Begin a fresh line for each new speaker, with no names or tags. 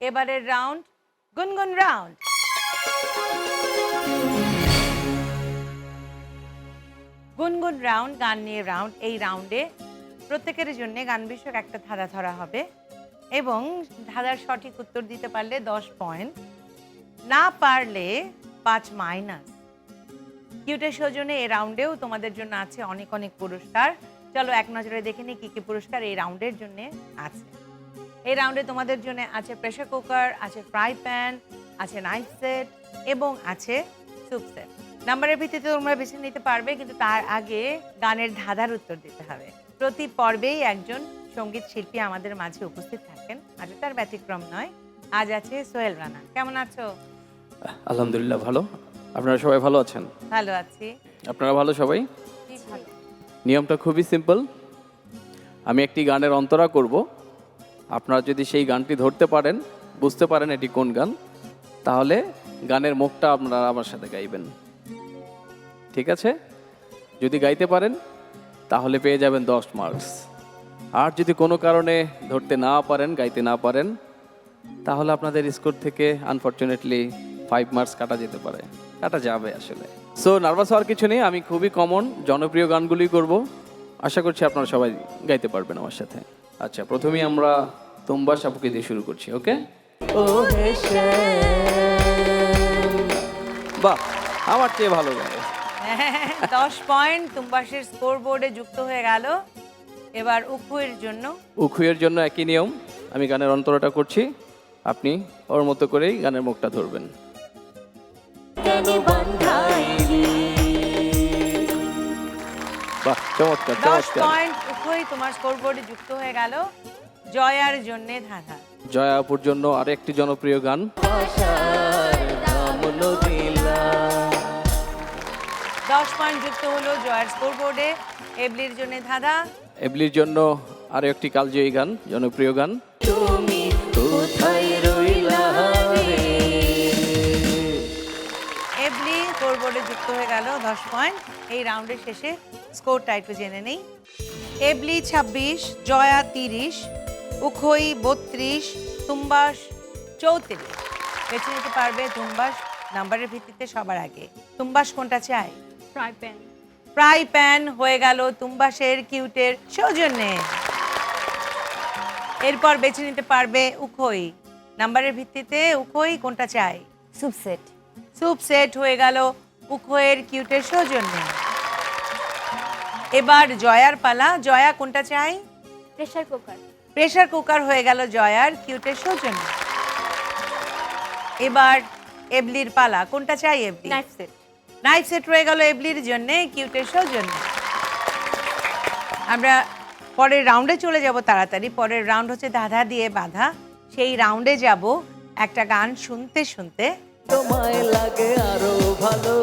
এবারের রাউন্ড গুনগুন রাউন্ড গুনগুন রাউন্ড গান নিয়ে রাউন্ড এই রাউন্ডে প্রত্যেকের জন্য গান বিষয়ক একটা ধাঁধা ধরা হবে এবং ধাঁধার সঠিক উত্তর দিতে পারলে দশ পয়েন্ট না পারলে পাঁচ মাইনাস কিউটের সৌজন্যে এই রাউন্ডেও তোমাদের জন্য আছে অনেক অনেক পুরস্কার। চলো এক নজরে দেখে নিই কি কি পুরস্কার এই রাউন্ডের জন্য আছে। এই রাউন্ডে তোমাদের জন্য আছে প্রেসার কুকার আছে ফ্রাই প্যান আছে নাইফ সেট এবং আছে স্যুপ সেট নাম্বারের ভিত্তিতে তোমরা বেছে নিতে পারবে কিন্তু তার আগে গানের ধাঁধার উত্তর দিতে হবে। প্রতি পর্বেই একজন সংগীত শিল্পী আমাদের মাঝে উপস্থিত থাকেন আজ তার ব্যতিক্রম নয় আজ আছে সোহেল রানা। কেমন আছো?
আলহামদুলিল্লাহ ভালো। আপনারা সবাই ভালো আছেন?
ভালো আছি।
আপনারা ভালো সবাই?
ভালো।
নিয়মটা খুবই সিম্পল। আমি একটি গানের অন্তরা করব। আপনারা যদি সেই গানটি ধরতে পারেন, বুঝতে পারেন এটি কোন গান, তাহলে গানের মুখটা আপনারা আমার সাথে গাইবেন। ঠিক আছে? যদি গাইতে পারেন, তাহলে পেয়ে যাবেন দশ মার্কস। আর যদি কোনো কারণে ধরতে না পারেন, গাইতে না পারেন, তাহলে আপনাদের স্কোর থেকে, আনফর্চুনেটলি ফাইভ মার্কস কাটা যেতে পারে। কাটা যাবে আসলে। সো নার্ভাস হওয়ার কিছু নেই আমি খুবই কমন জনপ্রিয় গানগুলি করব। আশা করছি আপনারা সবাই গাইতে পারবেন আমার সাথে। আচ্ছা প্রথমেই আমরা তোমার সাপুকে দিয়ে শুরু করছি ওকে বাহ আমার চেয়ে ভালো গায়
দশ পয়েন্ট তুম্বাসের স্কোর বোর্ডে যুক্ত হয়ে গেল। এবার উকুয়ের জন্য।
উখুয়ের জন্য একই নিয়ম আমি গানের অন্তরটা করছি। আপনি ওর মতো করেই গানের মুখটা ধরবেন। বাহ চমৎকার
দশ পয়েন্ট তোমার স্কোর বোর্ডে যুক্ত হয়ে গেল। জয়ার জন্য ধাঁধা।
জয়া আপুর জন্য আরেকটি জনপ্রিয় গান।
দশ পয়েন্ট যুক্ত হলো জয়ার স্কোর বোর্ডে এবলির জন্য ধাঁধা।
এবলির জন্য আরও একটি কালজয়ী গান জনপ্রিয় গান।
এবলি গেল দশ পয়েন্ট এই রাউন্ডের শেষে স্কোরটা একটু জেনে নেই। এবলি ছাব্বিশ জয়া তিরিশ উখই বত্রিশ তুম্বাস চৌত্রিশ। বেছে নিতে পারবে তুম্বাস নাম্বারের ভিত্তিতে সবার আগে। তুম্বাস কোনটা চাই?
ফ্রাই প্যান
ফ্রাই প্যান হয়ে গেল তুম্বাসের কিউটের সৌজন্যে। এরপর বেছে নিতে পারবে উখই নাম্বারের ভিত্তিতে উখই কোনটা চাই?
স্যুপ সেট
স্যুপ সেট হয়ে গেল উখোয়ের কিউটের সৌজন্যে। এবার জয়ার পালা। জয়া কোনটা চাই?
Pressure cooker.
প্রেশার কুকার হয়ে গেল জয়ার কিউটের সৌজন্যে। এবার এবলির পালা। কোনটা চাই এবলি?
নাইফ সেট
নাইফ সেট রয়ে গেল এবলির জন্য কিউটের সৌজন্যে। আমরা পরের রাউন্ডে চলে যাব তাড়াতাড়ি। পরের রাউন্ড হচ্ছে ধাঁধা দিয়ে বাঁধা। সেই রাউন্ডে যাব একটা গান শুনতে শুনতে।
তোমায় লাগে আরও ভালো।